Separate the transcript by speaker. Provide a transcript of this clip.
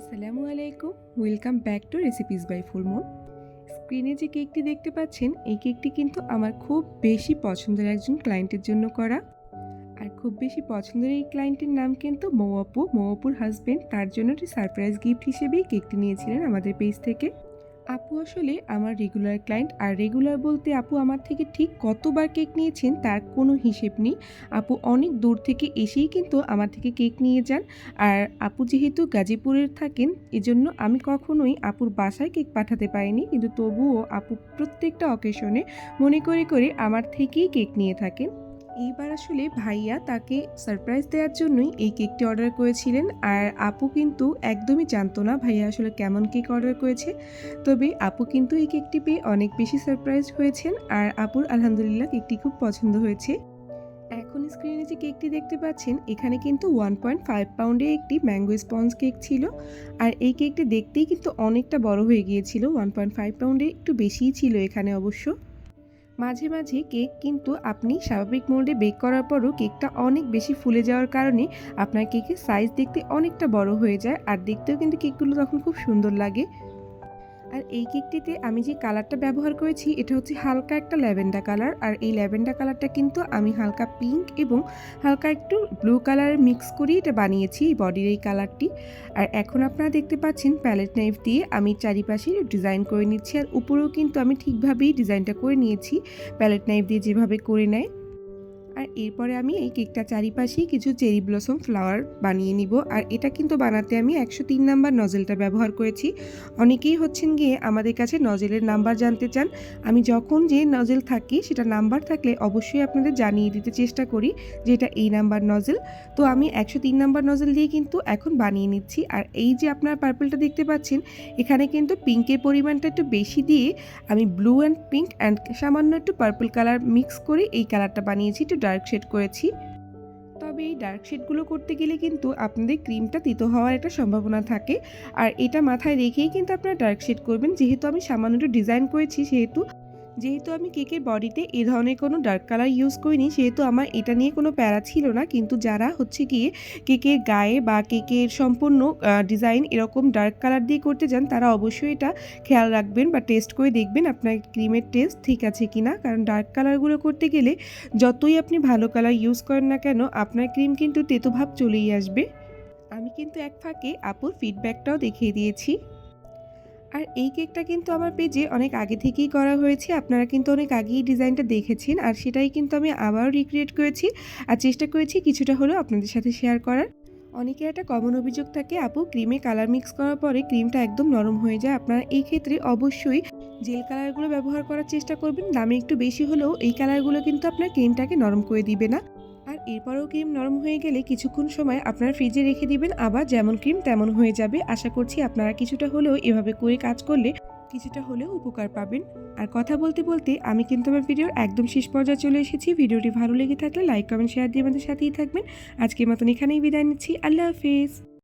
Speaker 1: আসসালামু আলাইকুম। Welcome back to recipes by full moon স্ক্রিনে যে কেকটি দেখতে পাচ্ছেন, এই কেকটি কিন্তু আমার খুব বেশি পছন্দের একজন ক্লায়েন্টের জন্য করা। আর খুব বেশি পছন্দের এই ক্লায়েন্টের নাম কিন্তু মৌয়াপু মৌয়াপুর হাজব্যান্ড তার জন্য একটি সারপ্রাইজ গিফট হিসেবেই কেকটি নিয়েছিলেন আমাদের পেজ থেকে। আপু আসলে আমার রেগুলার ক্লায়েন্ট আর রেগুলার বলতে আপু আমার থেকে ঠিক কতবার কেক নিয়েছেন তার কোনো হিসেব নেই। আপু অনেক দূর থেকে এসেই কিন্তু আমার থেকে কেক নিয়ে যান। আর আপু যেহেতু গাজীপুরের থাকেন, এজন্য আমি কখনোই আপুর বাসায় কেক পাঠাতে পারিনি। কিন্তু তবুও আপু প্রত্যেকটা অকেশনে মনে করে করে আমার থেকেই কেক নিয়ে থাকেন। এইবার আসলে ভাইয়া তাকে সারপ্রাইজ দেওয়ার জন্যই এই কেকটি অর্ডার করেছিলেন। আর আপু কিন্তু একদমই জানতো না ভাইয়া আসলে কেমন কেক অর্ডার করেছে। তবে আপু কিন্তু এই কেকটি পেয়ে অনেক বেশি সারপ্রাইজ হয়েছেন আর আপুর আলহামদুলিল্লাহ কেকটি খুব পছন্দ হয়েছে। এখন স্ক্রিনে যে কেকটি দেখতে পাচ্ছেন, এখানে কিন্তু ওয়ান পয়েন্ট ফাইভ পাউন্ডের একটি ম্যাঙ্গো স্পঞ্জ কেক ছিল। আর এই কেকটি দেখতেই কিন্তু অনেকটা বড় হয়ে গিয়েছিল ওয়ান পয়েন্ট ফাইভ পাউন্ডে একটু বেশিই ছিল এখানে অবশ্য। মাঝে মাঝে কেক কিন্তু আপনি স্বাভাবিক মোল্ডে বেক করার পরও কেকটা অনেক বেশি ফুলে যাওয়ার কারণে আপনার কেকের সাইজ দেখতে অনেকটা বড় হয়ে যায়। আর দেখতেও কিন্তু কেকগুলো তখন খুব সুন্দর লাগে। আর এই কেকটিতে আমি যে কালারটা ব্যবহার করেছি, এটা হচ্ছে হালকা একটা ল্যাভেন্ডার কালার। আর এই ল্যাভেন্ডার কালারটা কিন্তু আমি হালকা পিঙ্ক এবং হালকা একটু ব্লু কালার মিক্স করেই এটা বানিয়েছি এই বডির এই কালারটি। আর এখন আপনারা দেখতে পাচ্ছেন প্যালেট নাইফ দিয়ে আমি চারিপাশে ডিজাইন করে নিচ্ছি। আর উপরেও কিন্তু আমি ঠিকভাবেই ডিজাইনটা করে নিয়েছি। প্যালেট নাইফ দিয়ে যেভাবে করে নেয় আর এরপরে আমি এই কেকটা চারিপাশেই কিছু চেরি ব্লসম ফ্লাওয়ার বানিয়ে নিব। আর এটা কিন্তু বানাতে আমি একশো তিন নাম্বার নজেলটা ব্যবহার করেছি। অনেকেই হচ্ছেন গিয়ে আমাদের কাছে নজেলের নাম্বার জানতে চান। আমি যখন যে নজেল থাকি, সেটা নাম্বার থাকলে অবশ্যই আপনাদের জানিয়ে দিতে চেষ্টা করি যে এটা এই নাম্বার নজেল। তো আমি একশো তিন নাম্বার নজেল দিয়ে কিন্তু এখন বানিয়ে নিচ্ছি। আর এই যে আপনার পার্পলটা দেখতে পাচ্ছেন, এখানে কিন্তু পিঙ্কের পরিমাণটা একটু বেশি দিয়ে আমি ব্লু অ্যান্ড পিঙ্ক অ্যান্ড সামান্য একটু পার্পল কালার মিক্স করে এই কালারটা বানিয়েছি। একটু ডার্ক শেড করেছি। তবে এই ডার্ক শেডগুলো করতে গেলে কিন্তু আপনাদের ক্রিমটা তিতো হওয়ার একটা সম্ভাবনা থাকে। আর এটা মাথায় রেখেই কিন্তু আপনারা ডার্ক শেড করবেন। যেহেতু আমি সামান্য ডিজাইন করেছি, সেহেতু যেহেতু আমি কেকের বডিতে এ ধরনের কোনো ডার্ক কালার ইউজ করিনি, সেহেতু আমার এটা নিয়ে কোনো প্যারা ছিল না। কিন্তু যারা হচ্ছে গিয়ে কেকের গায়ে বা কেকের সম্পূর্ণ ডিজাইন এরকম ডার্ক কালার দিয়ে করতে যান, তারা অবশ্যই এটা খেয়াল রাখবেন বা টেস্ট করে দেখবেন আপনার ক্রিমের টেস্ট ঠিক আছে কি না কারণ ডার্ক কালারগুলো করতে গেলে যতই আপনি ভালো কালার ইউজ করেন না কেন, আপনার ক্রিম কিন্তু তেতোভাব চলেই আসবে। আমি কিন্তু এক ফাঁকে আপুর ফিডব্যাকটাও দেখিয়ে দিয়েছি। আর এই কেকটা কিন্তু আমার পেজে অনেক আগে থেকেই করা হয়েছে। আপনারা কিন্তু অনেক আগেই ডিজাইনটা দেখেছেন আর সেটাই কিন্তু আমি আবারও রিক্রিয়েট করেছি। আর চেষ্টা করেছি কিছুটা হলেও আপনাদের সাথে শেয়ার করার। অনেকের একটা কমন অভিযোগ থাকে, আপু, ক্রিমে কালার মিক্স করার পরে ক্রিমটা একদম নরম হয়ে যায়। আপনারা এই ক্ষেত্রে অবশ্যই জেল কালারগুলো ব্যবহার করার চেষ্টা করবেন। দামে একটু বেশি হলেও এই কালারগুলো কিন্তু আপনার ক্রিমটাকে নরম করে দিবে না। আর এরপরেও ক্রিম নরম হয়ে গেলে কিছুক্ষণ সময় আপনারা ফ্রিজে রেখে দিবেন। আবার যেমন ক্রিম তেমন হয়ে যাবে। আশা করছি আপনারা কিছুটা হলেও এভাবে করে কাজ করলে কিছুটা হলেও উপকার পাবেন। আর কথা বলতে বলতে আমি কিন্তু আমার ভিডিওর একদম শেষ পর্যায়ে চলে এসেছি। ভিডিওটি ভালো লেগে থাকলে লাইক, কমেন্ট, শেয়ার দিয়ে আমাদের সাথেই থাকবেন। আজকের মতন এখানেই বিদায় নিচ্ছি। আল্লাহ হাফিজ।